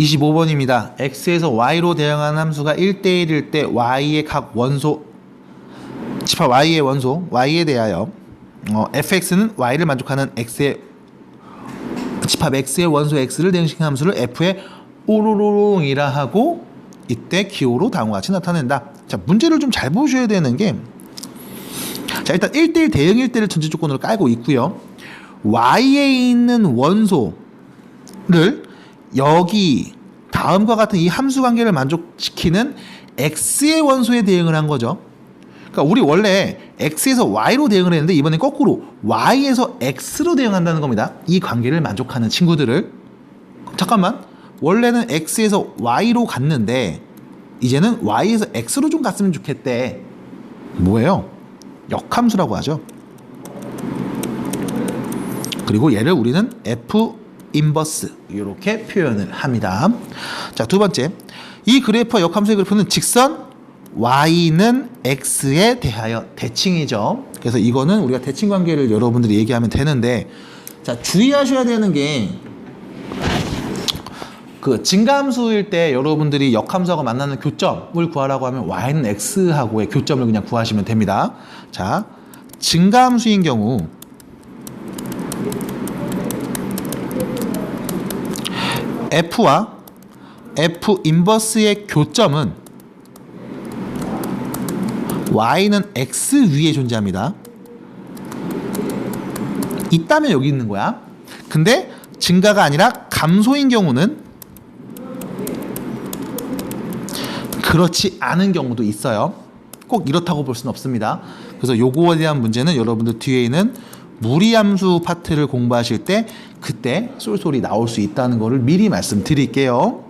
25번입니다. x에서 y로 대응하는 함수가 1대1일 때 y의 각 원소 집합 y의 원소 y에 대하여 어, fx는 y를 만족하는 x의 집합 x의 원소 x를 대응시키는 함수를 f의 오로로롱이라 하고 이때 기호로 다음과 같이 나타낸다. 자 문제를 좀 잘 보셔야 되는 게 자, 일단 1대1 대응 1대를 전제 조건으로 깔고 있고요. y에 있는 원소를 여기 다음과 같은 이 함수 관계를 만족시키는 x의 원소에 대응을 한 거죠. 그러니까 우리 원래 x에서 y로 대응을 했는데 이번엔 거꾸로 y에서 x로 대응한다는 겁니다. 이 관계를 만족하는 친구들을 잠깐만 원래는 x에서 y로 갔는데 이제는 y에서 x로 좀 갔으면 좋겠대. 뭐예요? 역함수라고 하죠. 그리고 얘를 우리는 f 인버스 이렇게 표현을 합니다. 자, 두 번째. 이 그래프와 역함수의 그래프는 직선 y는 x에 대하여 대칭이죠. 그래서 이거는 우리가 대칭 관계를 여러분들이 얘기하면 되는데 자, 주의하셔야 되는 게그 증가함수일 때 여러분들이 역함수하고 만나는 교점을 구하라고 하면 y는 x하고의 교점을 그냥 구하시면 됩니다. 자, 증가함수인 경우 f와 f 인버스의 교점은 y는 x 위에 존재합니다. 있다면 여기 있는 거야. 근데 증가가 아니라 감소인 경우는 그렇지 않은 경우도 있어요. 꼭 이렇다고 볼 수는 없습니다. 그래서 요거에 대한 문제는 여러분들 뒤에 있는 무리함수 파트를 공부하실 때 그때 쏠쏠이 나올 수 있다는 거를 미리 말씀드릴게요.